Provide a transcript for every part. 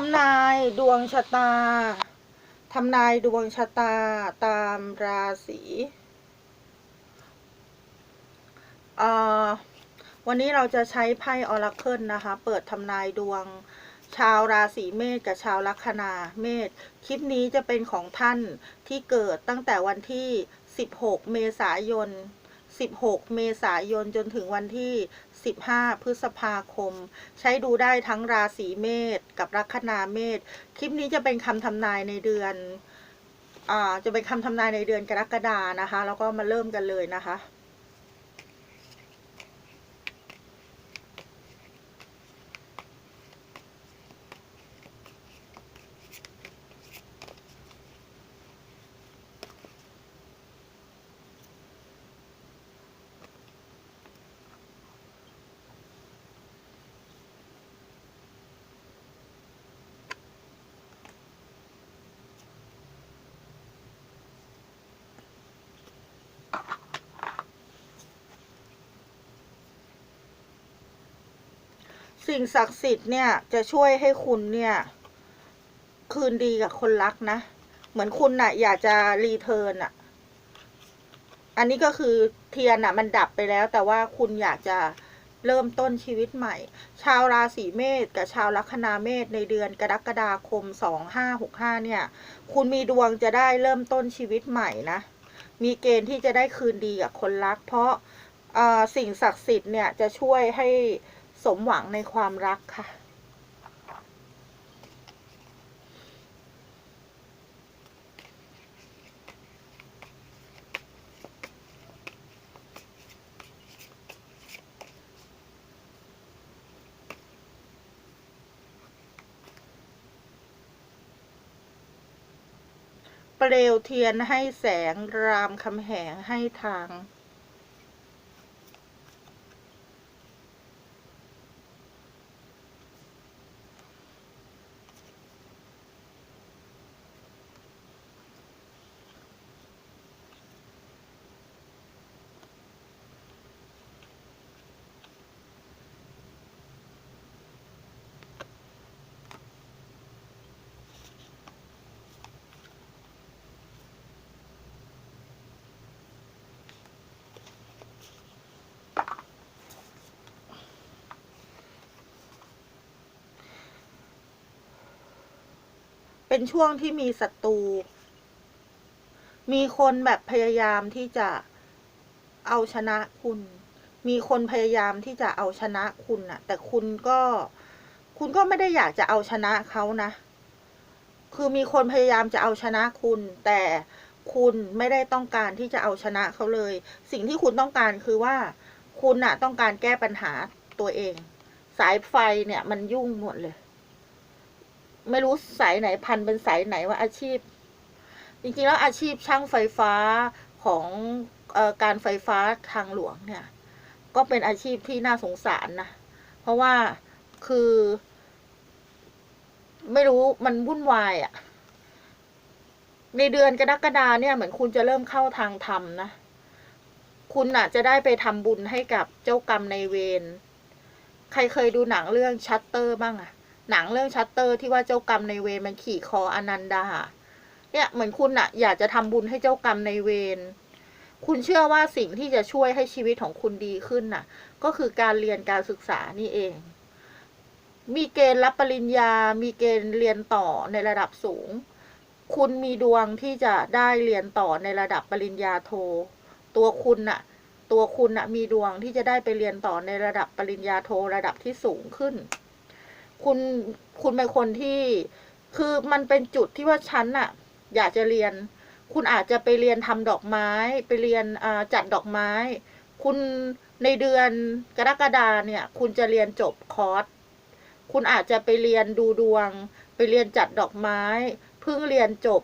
ทำนายดวงชะตา ทำนายดวงชะตาตามราศีอ่อวันนี้เราจะใช้ไพ่ออราเคิลนะคะ เปิดทำนายดวงชาวราศีเมษกับชาวลัคนาเมษ คลิปนี้จะเป็นของท่านที่เกิดตั้งแต่วันที่ 16 เมษายน 16 เมษายนจนถึงวันที่ 15 พฤษภาคม ใช้ดูได้ทั้งราศีเมษกับลัคนาเมษคลิปนี้จะเป็นคำทำนายในเดือนอ่าจะเป็นคำทำนายในเดือนกรกฎานะคะ แล้วก็มาเริ่มกันเลยนะคะ สิ่งศักดิ์สิทธิ์เนี่ยจะช่วยให้คุณเนี่ย คืนดีกับคนรักนะ เหมือนคุณน่ะ อยากจะรีเทิร์นอะ อันนี้ก็คือเทียนอะ มันดับไปแล้ว แต่ว่าคุณอยากจะเริ่มต้นชีวิตใหม่ ชาวราศีเมษกับชาวลัคนาเมษในเดือนกรกฎาคมสองห้าหกห้าเนี่ย คุณมีดวงจะได้เริ่มต้นชีวิตใหม่นะ มีเกณฑ์ที่จะได้คืนดีกับคนรัก เพราะอ่าสิ่งศักดิ์สิทธิ์เนี่ยจะช่วยให้ สมหวังในความรักค่ะ เปลวเทียนให้แสงรามคำแหงให้ทาง เป็นช่วงที่มีศัตรู มีคนแบบพยายามที่จะเอาชนะคุณ มีคนพยายามที่จะเอาชนะคุณน่ะ แต่คุณก็ คุณก็ไม่ได้อยากจะเอาชนะเขานะ คือมีคนพยายามจะเอาชนะคุณ แต่คุณไม่ได้ต้องการที่จะเอาชนะเขาเลย สิ่งที่คุณต้องการคือว่า คุณน่ะ ต้องการแก้ปัญหาตัวเอง สายไฟเนี่ย มันยุ่งหมดเลย ไม่รู้สายไหนพันเป็นสายไหนว่าอาชีพ จริงๆแล้วอาชีพช่างไฟฟ้าของออการไฟฟ้าทางหลวงเนี่ย ก็เป็นอาชีพที่น่าสงสารนะ เพราะว่าคือ ไม่รู้มันวุ่นวายอะ่ะ ในเดือนกรกฎาเนี่ยเหมือนคุณจะเริ่มเข้าทางธรรมนะ คุณน่ะ จะได้ไปทำบุญให้กับเจ้ากรรมในเวร ใครเคยดูหนังเรื่องชัตเตอร์บ้างอะ หนังเรื่องชัตเตอร์ที่ว่าเจ้ากรรมในเวรมันขี่คออนันดา เนี่ยเหมือนคุณอะอยากจะทำบุญให้เจ้ากรรมในเวรคุณเชื่อว่าสิ่งที่จะช่วยให้ชีวิตของคุณดีขึ้นน่ะ ก็คือการเรียนการศึกษานี่เอง มีเกณฑ์รับปริญญา มีเกณฑ์เรียนต่อในระดับสูง คุณมีดวงที่จะได้เรียนต่อในระดับปริญญาโท ตัวคุณน่ะ ตัวคุณน่ะมีดวงที่จะได้ไปเรียนต่อในระดับปริญญาโทระดับที่สูงขึ้น คุณคุณเป็นคนที่คือมันเป็นจุดที่ว่าฉันน่ะอยากจะเรียน คุณอาจจะไปเรียนทำดอกไม้ ไปเรียนจัดดอกไม้ คุณในเดือนกรกฎาเนี่ย คุณจะเรียนจบคอร์สคุณอาจจะไปเรียนดูดวง ไปเรียนจัดดอกไม้ เพิ่งเรียนจบ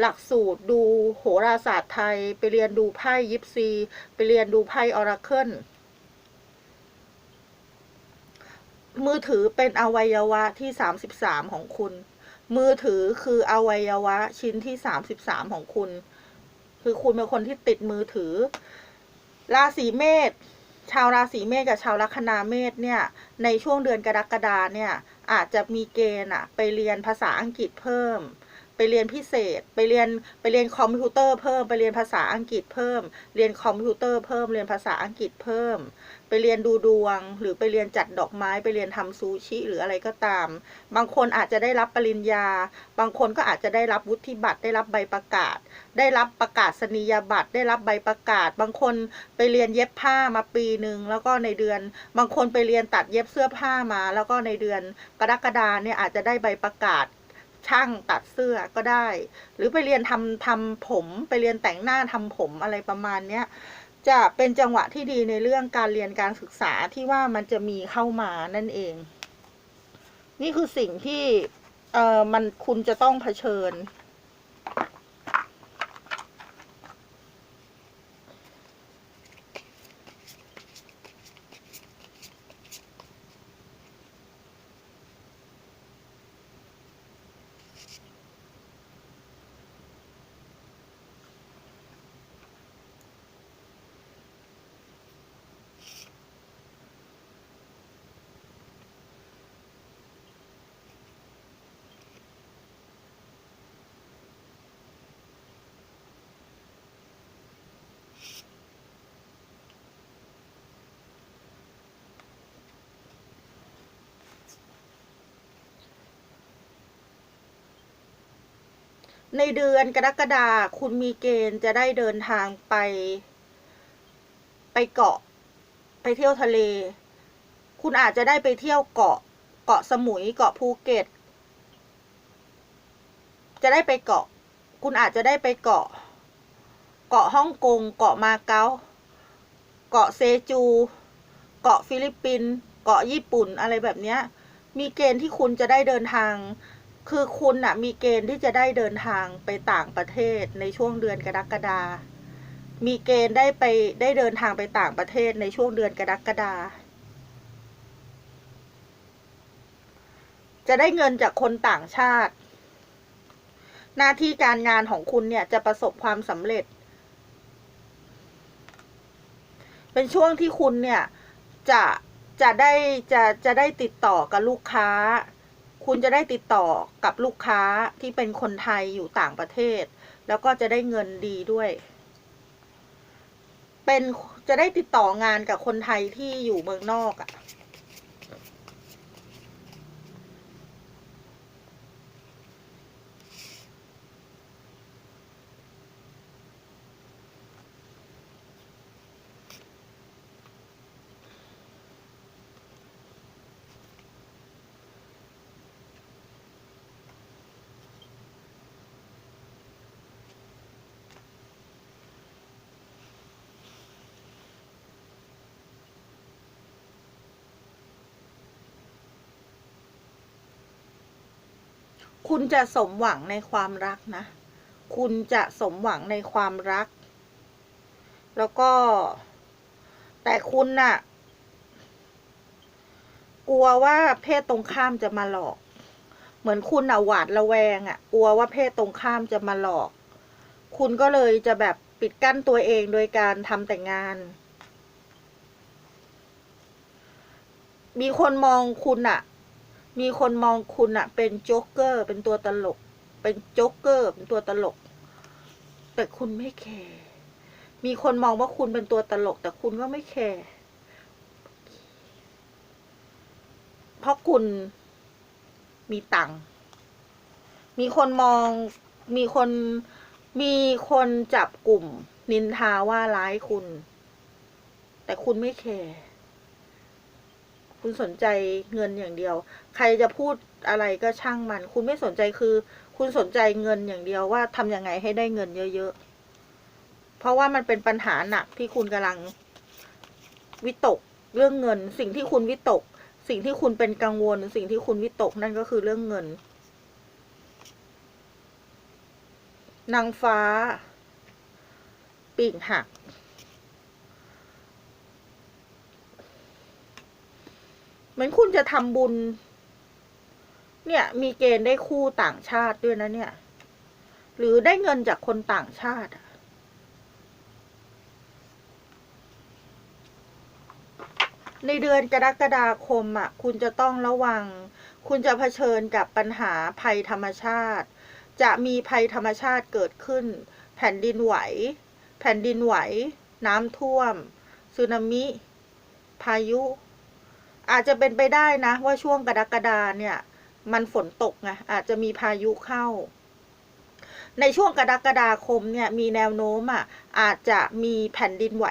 หลักสูตรดูโหราศาสตร์ไทย ไปเรียนดูไพ่ยิปซี ไปเรียนดูไพ่ออราเคิล มือถือเป็นอวัยวะที่สามสิบสามของคุณ มือถือคืออวัยวะชิ้นที่สามสิบสามของคุณ คือคุณเป็นคนที่ติดมือถือ ราศีเมษ ชาวราศีเมษกับชาวลัคนาเมษเนี่ย ในช่วงเดือนกรกฎาเนี่ย อาจจะมีเกณฑ์อะไปเรียนภาษาอังกฤษเพิ่ม ไปเรียนพิเศษ ไปเรียนไปเรียนคอมพิวเตอร์เพิ่มไปเรียนภาษาอังกฤษเพิ่ม เรียนคอมพิวเตอร์เพิ่มเรียนภาษาอังกฤษเพิ่ม ไปเรียนดูดวง หรือไปเรียนจัดดอกไม้ ไปเรียนทำซูชิหรืออะไรก็ตาม บางคนอาจจะได้รับปริญญา บางคนก็อาจจะได้รับวุฒิบัตรได้รับใบประกาศ ได้รับประกาศนียบัตรได้รับใบประกาศ บางคนไปเรียนเย็บผ้ามาปีหนึ่งแล้วก็ในเดือน บางคนไปเรียนตัดเย็บเสื้อผ้ามา แล้วก็ในเดือนกรกฎาเนี่ยอาจจะได้ใบประกาศ ช่างตัดเสื้อก็ได้ หรือไปเรียนทำทำผมไปเรียนแต่งหน้าทำผมอะไรประมาณเนี้ยจะเป็นจังหวะที่ดีในเรื่องการเรียนการศึกษาที่ว่ามันจะมีเข้ามานั่นเอง นี่คือสิ่งที่เอ่อมันคุณจะต้องเผชิญ ในเดือนกรกฎาคุณมีเกณฑ์จะได้เดินทางไป ไปเกาะ ไปเที่ยวทะเล คุณอาจจะได้ไปเที่ยวเกาะ เกาะสมุยเกาะภูเก็ต จะได้ไปเกาะ คุณอาจจะได้ไปเกาะ เกาะฮ่องกง เกาะมาเก๊า เกาะเซจู เกาะฟิลิปปินส์เกาะญี่ปุ่นอะไรแบบนี้มีเกณฑ์ที่คุณจะได้เดินทาง คือคุณอะมีเกณฑ์ที่จะได้เดินทางไปต่างประเทศในช่วงเดือนกรกฎามีเกณฑ์ได้ไปได้เดินทางไปต่างประเทศในช่วงเดือนกรกฎาจะได้เงินจากคนต่างชาติ หน้าที่การงานของคุณเนี่ยจะประสบความสำเร็จ เป็นช่วงที่คุณเนี่ยจะจะได้จะจะได้ติดต่อกับลูกค้า คุณจะได้ติดต่อกับลูกค้าที่เป็นคนไทยอยู่ต่างประเทศ แล้วก็จะได้เงินดีด้วย เป็นจะได้ติดต่องานกับคนไทยที่อยู่เมืองนอกอะ่ะ คุณจะสมหวังในความรักนะ คุณจะสมหวังในความรัก แล้วก็ แต่คุณน่ะ กลัวว่าเพศตรงข้ามจะมาหลอก เหมือนคุณอะหวาดระแวงอะ กลัวว่าเพศตรงข้ามจะมาหลอก คุณก็เลยจะแบบปิดกั้นตัวเองโดยการทำแต่งงาน มีคนมองคุณอะ มีคนมองคุณอะเป็นโจ๊กเกอร์ เป็นตัวตลก เป็นโจ๊กเกอร์ เป็นตัวตลก แต่คุณไม่แคร์มีคนมองว่าคุณเป็นตัวตลก แต่คุณก็ไม่แคร์เพราะคุณมีตังค์มีคนมองมีคนมีคนจับกลุ่ม นินทาว่าร้ายคุณ แต่คุณไม่แคร์ คุณสนใจเงินอย่างเดียว ใครจะพูดอะไรก็ช่างมัน คุณไม่สนใจคือ คุณสนใจเงินอย่างเดียวว่าทำยังไงให้ได้เงินเยอะๆ เพราะว่ามันเป็นปัญหาหนักที่คุณกำลังวิตกเรื่องเงิน สิ่งที่คุณวิตก สิ่งที่คุณเป็นกังวล สิ่งที่คุณวิตกนั่นก็คือเรื่องเงิน นางฟ้า ปีกหัก เหมือนคุณจะทำบุญ เนี่ย มีเกณฑ์ได้คู่ต่างชาติด้วยนะเนี่ย หรือได้เงินจากคนต่างชาติในเดือนกรกฎาคมอะคุณจะต้องระวัง คุณจะเผชิญกับปัญหาภัยธรรมชาติ จะมีภัยธรรมชาติเกิดขึ้น แผ่นดินไหว แผ่นดินไหว น้ำท่วมสึนามิ พายุ อาจจะเป็นไปได้นะ ว่าช่วงกรกฎาเนี่ย มันฝนตกไงอาจจะมีพายุเข้า ในช่วงกรกฎาคมเนี่ยมีแนวโน้มอะอาจจะมีแผ่นดินไหว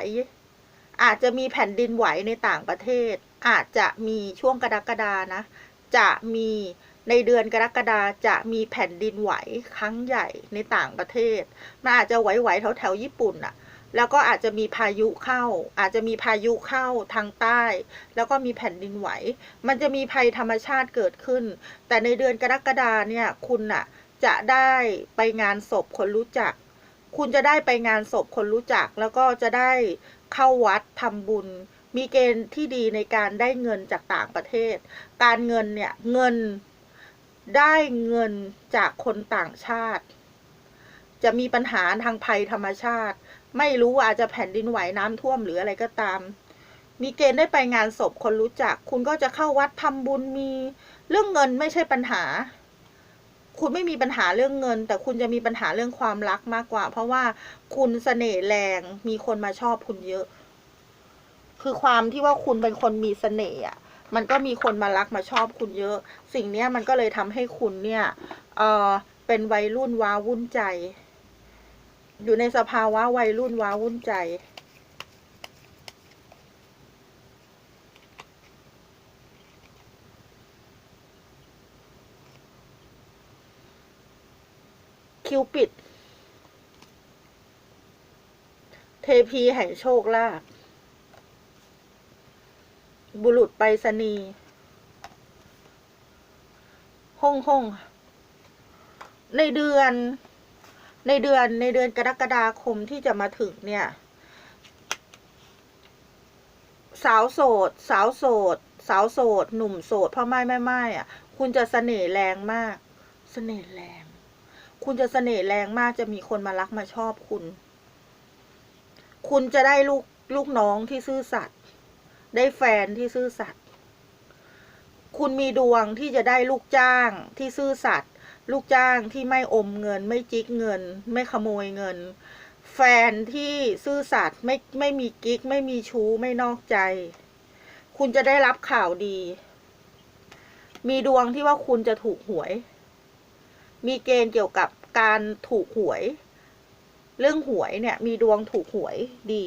อาจจะมีแผ่นดินไหวในต่างประเทศ อาจจะมีช่วงกรกฎานะ จะมีในเดือนกรกฎาจะมีแผ่นดินไหวครั้งใหญ่ในต่างประเทศ มันอาจจะไหวๆแถวแถวๆญี่ปุ่นอะ แล้วก็อาจจะมีพายุเข้า อาจจะมีพายุเข้าทางใต้ แล้วก็มีแผ่นดินไหว มันจะมีภัยธรรมชาติเกิดขึ้น แต่ในเดือนกรกฎาเนี่ยคุณน่ะจะได้ไปงานศพคนรู้จัก คุณจะได้ไปงานศพคนรู้จัก แล้วก็จะได้เข้าวัดทำบุญ มีเกณฑ์ที่ดีในการได้เงินจากต่างประเทศ การเงินเนี่ยเงินได้เงินจากคนต่างชาติ จะมีปัญหาทางภัยธรรมชาติ ไม่รู้อาจจะแผ่นดินไหวน้ำท่วมหรืออะไรก็ตาม มีเกณฑ์ได้ไปงานศพคนรู้จัก คุณก็จะเข้าวัดทำบุญมี เรื่องเงินไม่ใช่ปัญหา คุณไม่มีปัญหาเรื่องเงิน แต่คุณจะมีปัญหาเรื่องความรักมากกว่า เพราะว่าคุณเสน่ห์แรงมีคนมาชอบคุณเยอะ คือความที่ว่าคุณเป็นคนมีเสน่ห์อะมันก็มีคนมารักมาชอบคุณเยอะ สิ่งเนี้ยมันก็เลยทำให้คุณเนี่ย เออเป็นวัยรุ่นว้าวุ่นใจ อยู่ในสภาวะวัยรุ่นว้าวุ่นใจ คิวปิด เทพีแห่งโชคลาภบุรุษไปรษณีย์ห้องห้องในเดือน ในเดือนในเดือนกรกฎาคมที่จะมาถึงเนี่ย สาวโสด สาวโสด สาวโสด หนุ่มโสดพ่อไม้แม่ไม้อะ คุณจะเสน่ห์แรงมาก เสน่ห์แรง คุณจะเสน่ห์แรงมากจะมีคนมารักมาชอบคุณ คุณจะได้ลูกลูกน้องที่ซื่อสัตย์ได้แฟนที่ซื่อสัตย์คุณมีดวงที่จะได้ลูกจ้างที่ซื่อสัตย์ ลูกจ้างที่ไม่อมเงิน ไม่จิกเงิน ไม่ขโมยเงิน แฟนที่ซื่อสัตย์ไม่ไม่มีกิ๊ก ไม่มีชู้ไม่นอกใจ คุณจะได้รับข่าวดี มีดวงที่ว่าคุณจะถูกหวย มีเกณฑ์เกี่ยวกับการถูกหวย เรื่องหวยเนี่ย มีดวงถูกหวยดี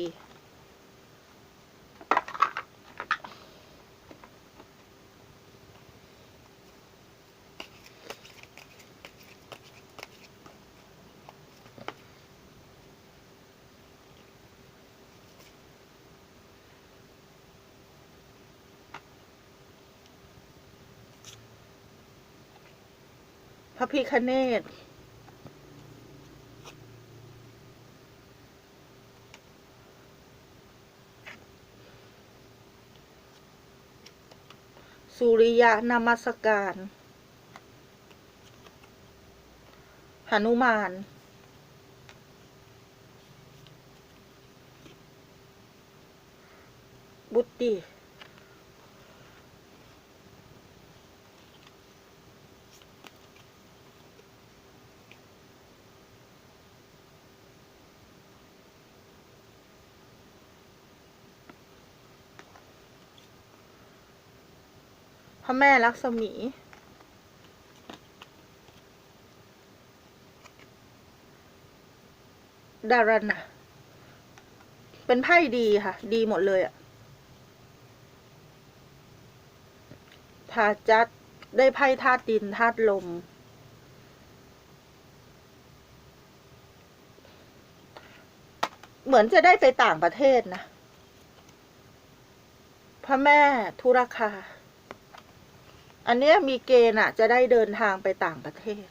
พิคเนตสุริยะนามัสการหนุมาน บุตร ระแม่ลักษมี ดารันนะเป็นไพ่ดีค่ะ ดีหมดเลยอะพาจัดได้ไพ่ธาตุดินธาตุลม เหมือนจะได้ไปต่างประเทศนะ พระแม่ธุรคา อันเนี้ยมีเกณฑ์อะจะได้เดินทางไปต่างประเทศ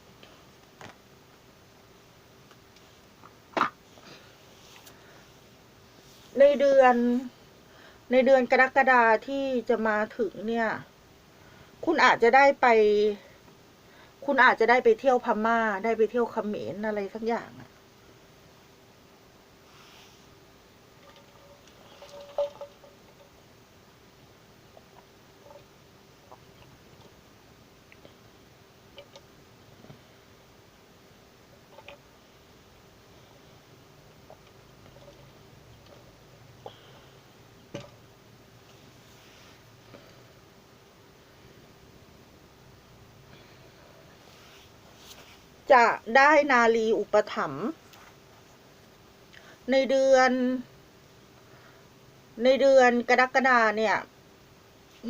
ในเดือนในเดือนกรกฎาที่จะมาถึงเนี่ย คุณอาจจะได้ไป คุณอาจจะได้ไปเที่ยวพม่า ได้ไปเที่ยวเขมรอะไรสักอย่างอะ จะได้นาลีอุปถัมภ์ในเดือน ในเดือนกรกฎาเนี่ย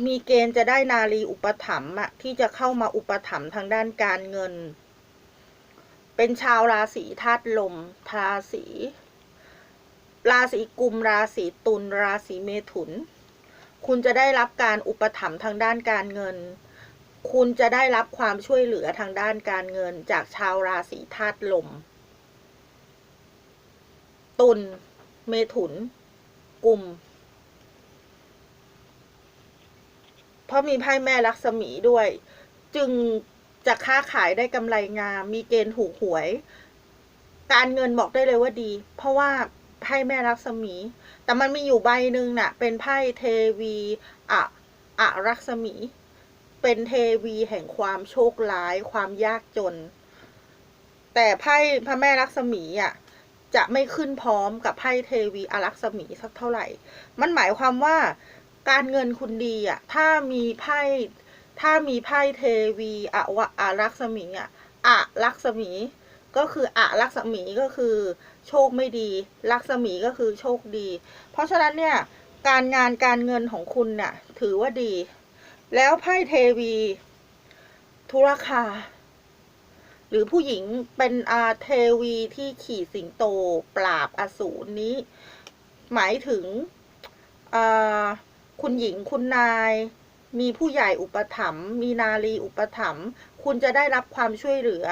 มีเกณฑ์จะได้นาลีอุปถัมภ์อะที่จะเข้ามาอุปถัมภ์ทางด้านการเงิน เป็นชาวราศีธาตุลมราศีราศีกุมราศีตุลราศีเมถุน คุณจะได้รับการอุปถัมภ์ทางด้านการเงิน คุณจะได้รับความช่วยเหลือทางด้านการเงินจากชาวราศีธาตุลม ตุล เมถุนกุมเพราะมีไพ่แม่ลักษมีด้วย จึงจะค้าขายได้กำไรงาม มีเกณฑ์ถูกหวย การเงินบอกได้เลยว่าดี เพราะว่าไพ่แม่ลักษมี แต่มันมีอยู่ใบหนึ่งน่ะ เป็นไพ่เทวีอะอะลักษมี เป็นเทวีแห่งความโชคร้าย ความยากจน แต่ไพ่พระแม่ลักษมีอะจะไม่ขึ้นพร้อมกับไพ่เทวีอารักษมีสักเท่าไหร่ มันหมายความว่าการเงินคุณดีอะ ถ้ามีไพ่ ถ้ามีไพ่เทวีอวะอารักษมีอะอารักษมี ก็คืออารักษมีก็คือโชคไม่ดี ลักษมีก็คือโชคดี เพราะฉะนั้นเนี่ย การงานการเงินของคุณเนี่ยถือว่าดี แล้วไพ่เทวี ธุรคา หรือผู้หญิงเป็นอาเทวีที่ขี่สิงโตปราบอสูรนี้ หมายถึงคุณหญิงคุณนาย มีผู้ใหญ่อุปถัมภ์มีนารีอุปถัมภ์คุณจะได้รับความช่วยเหลือ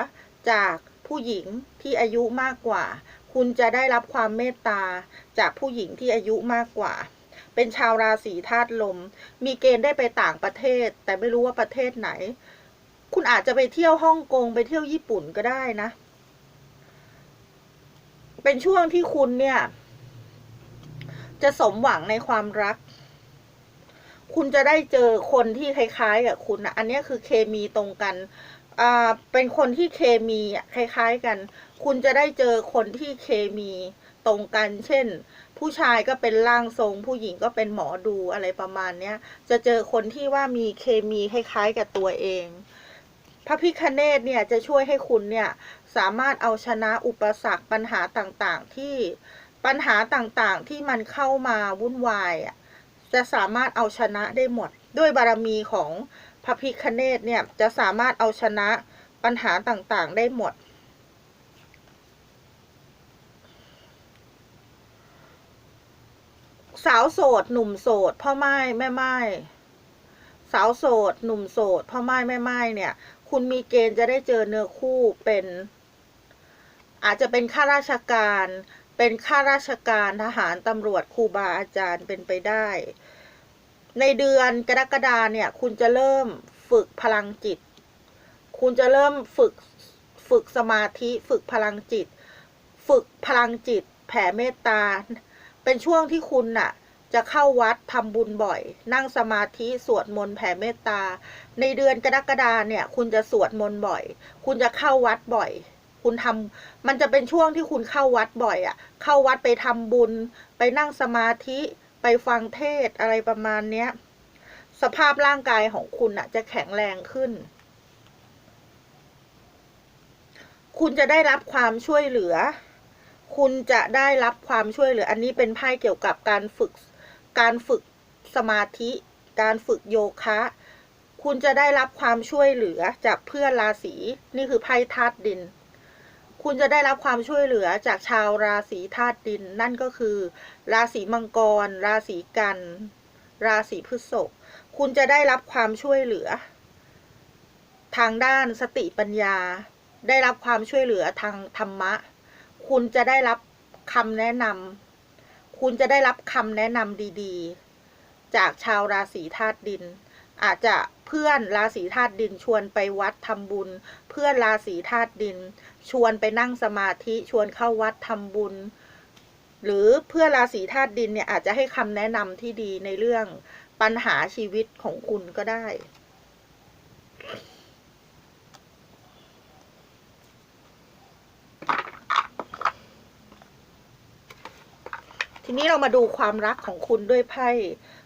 จากผู้หญิงที่อายุมากกว่า คุณจะได้รับความเมตตาจากผู้หญิงที่อายุมากกว่า เป็นชาวราศีธาตุลม มีเกณฑ์ได้ไปต่างประเทศ แต่ไม่รู้ว่าประเทศไหน คุณอาจจะไปเที่ยวฮ่องกงไปเที่ยวญี่ปุ่นก็ได้นะ เป็นช่วงที่คุณเนี่ย จะสมหวังในความรัก คุณจะได้เจอคนที่คล้ายๆกับคุณนะอันนี้คือเคมีตรงกันอ่าเป็นคนที่เคมีอะคล้าย ๆกัน คุณจะได้เจอคนที่เคมีตรงกัน เช่น ผู้ชายก็เป็นร่างทรง ผู้หญิงก็เป็นหมอดูอะไรประมาณเนี้ย จะเจอคนที่ว่ามีเคมีคล้ายๆกับตัวเอง พระพิคเนตเนี่ยจะช่วยให้คุณเนี่ยสามารถเอาชนะอุปสรรคปัญหาต่างๆที่ปัญหาต่างๆที่มันเข้ามาวุ่นวายอะจะสามารถเอาชนะได้หมด ด้วยบารมีของพระพิคเนตเนี่ยจะสามารถเอาชนะปัญหาต่างๆ ได้หมด สาวโสด หนุ่มโสด พ่อไม้แม่ไม้สาวโสด หนุ่มโสด พ่อไม้แม่ไม้เนี่ย คุณมีเกณฑ์จะได้เจอเนื้อคู่เป็น อาจจะเป็นข้าราชการ เป็นข้าราชการทหารตำรวจครูบาอาจารย์เป็นไปได้ ในเดือนกรกฎาเนี่ย คุณจะเริ่มฝึกพลังจิต คุณจะเริ่มฝึกฝึกสมาธิ ฝึกพลังจิต ฝึกพลังจิต แผ่เมตตา เป็นช่วงที่คุณน่ะ จะเข้าวัดทำบุญบ่อย นั่งสมาธิสวดมนต์แผ่เมตตา ในเดือนกรกฎาเนี่ย คุณจะสวดมนต์บ่อย คุณจะเข้าวัดบ่อย คุณทำมันจะเป็นช่วงที่คุณเข้าวัดบ่อยอะ่ะ เข้าวัดไปทำบุญ ไปนั่งสมาธิไปฟังเทศอะไรประมาณเนี้ยสภาพร่างกายของคุณอะ จะแข็งแรงขึ้น คุณจะได้รับความช่วยเหลือ คุณจะได้รับความช่วยเหลือ อันนี้เป็นไพ่เกี่ยวกับการฝึก การฝึกสมาธิ การฝึกโยคะ คุณจะได้รับความช่วยเหลือจากเพื่อนราศี นี่คือไพ่ธาตุดิน คุณจะได้รับความช่วยเหลือจากชาวราศีธาตุดิน นั่นก็คือ ราศีมังกร ราศีกัน ราศีพฤษภ คุณจะได้รับความช่วยเหลือ ทางด้านสติปัญญา ได้รับความช่วยเหลือทางธรรมะ คุณจะได้รับคำแนะนำคุณจะได้รับคำแนะนำดีๆ จากชาวราศีธาตุดิน อาจจะเพื่อนราศีธาตุดินชวนไปวัดทำบุญ เพื่อนราศีธาตุดิน ชวนไปนั่งสมาธิชวนเข้าวัดทำบุญ หรือเพื่อนราศีธาตุดินเนี่ยอาจจะให้คำแนะนำที่ดีในเรื่องปัญหาชีวิตของคุณก็ได้ ทีนี้เรามาดูความรักของคุณด้วยไพ่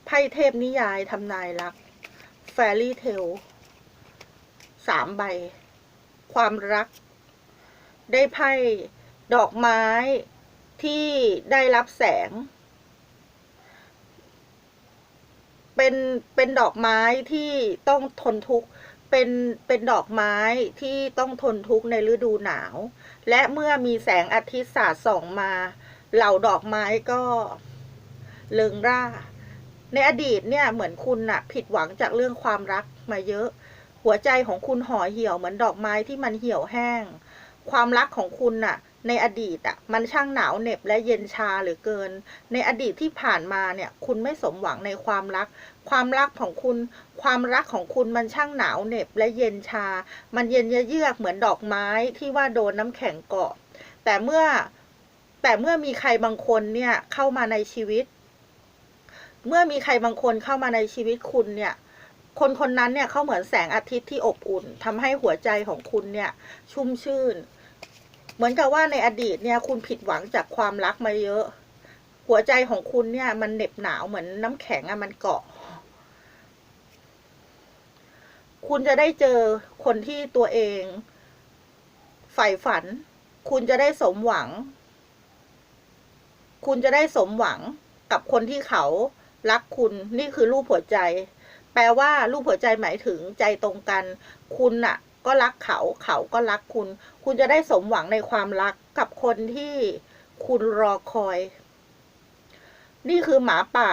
ไพ่เทพนิยายทำนายรักแฟรี่เทลสามใบ ความรัก ได้ไพ่ดอกไม้ที่ได้รับแสง เป็นเป็นดอกไม้ที่ต้องทนทุกข์เป็นเป็นดอกไม้ที่ต้องทนทุกข์ในฤดูหนาว และเมื่อมีแสงอาทิตย์สาดส่องมา เหล่าดอกไม้ก็เริงร่า ในอดีตเนี่ยเหมือนคุณน่ะ ผิดหวังจากเรื่องความรักมาเยอะ หัวใจของคุณห่อเหี่ยวเหมือนดอกไม้ที่มันเหี่ยวแห้ง ความรักของคุณน่ะ ในอดีตอะ มันช่างหนาวเหน็บและเย็นชาเหลือเกิน ในอดีตที่ผ่านมาเนี่ย คุณไม่สมหวังในความรัก ความรักของคุณ ความรักของคุณมันช่างหนาวเหน็บและเย็นชา มันเย็นเยือกเหมือนดอกไม้ที่ว่าโดนน้ำแข็งเกาะ แต่เมื่อ แต่เมื่อมีใครบางคนเนี่ยเข้ามาในชีวิต เมื่อมีใครบางคนเข้ามาในชีวิตคุณเนี่ย คนคนนั้นเนี่ยเขาเหมือนแสงอาทิตย์ที่อบอุ่นทำให้หัวใจของคุณเนี่ย ชุ่มชื่น เหมือนกับว่าในอดีตเนี่ย คุณผิดหวังจากความรักมาเยอะ หัวใจของคุณเนี่ย มันเหน็บหนาวเหมือนน้ำแข็งอะมันเกาะคุณจะได้เจอคนที่ตัวเองใฝ่ฝัน คุณจะได้สมหวัง คุณจะได้สมหวังกับคนที่เขารักคุณนี่คือรูปหัวใจ แปลว่ารูปหัวใจหมายถึงใจตรงกัน คุณน่ะก็รักเขาเขาก็รักคุณ คุณจะได้สมหวังในความรักกับคนที่คุณรอคอย นี่คือหมาป่า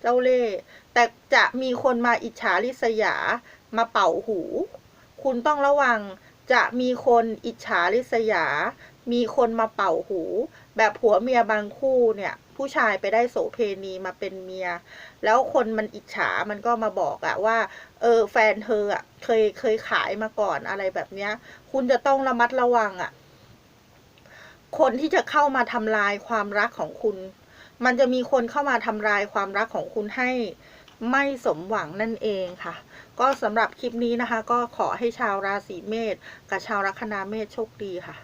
เจ้าเล่ห์แต่จะมีคนมาอิจฉาริษยามาเป่าหู คุณต้องระวังจะมีคนอิจฉาริษยา มีคนมาเป่าหู แบบผัวเมียบางคู่เนี่ย ผู้ชายไปได้โสเพณีมาเป็นเมีย แล้วคนมันอิจฉามันก็มาบอกอะว่า เออ แฟนเธออะเคยเคยขายมาก่อนอะไรแบบเนี้ย คุณจะต้องระมัดระวังอะคนที่จะเข้ามาทำลายความรักของคุณ มันจะมีคนเข้ามาทำลายความรักของคุณให้ไม่สมหวังนั่นเองค่ะ ก็สำหรับคลิปนี้นะคะ ก็ขอให้ชาวราศีเมษกับชาวลัคนาเมษโชคดีค่ะ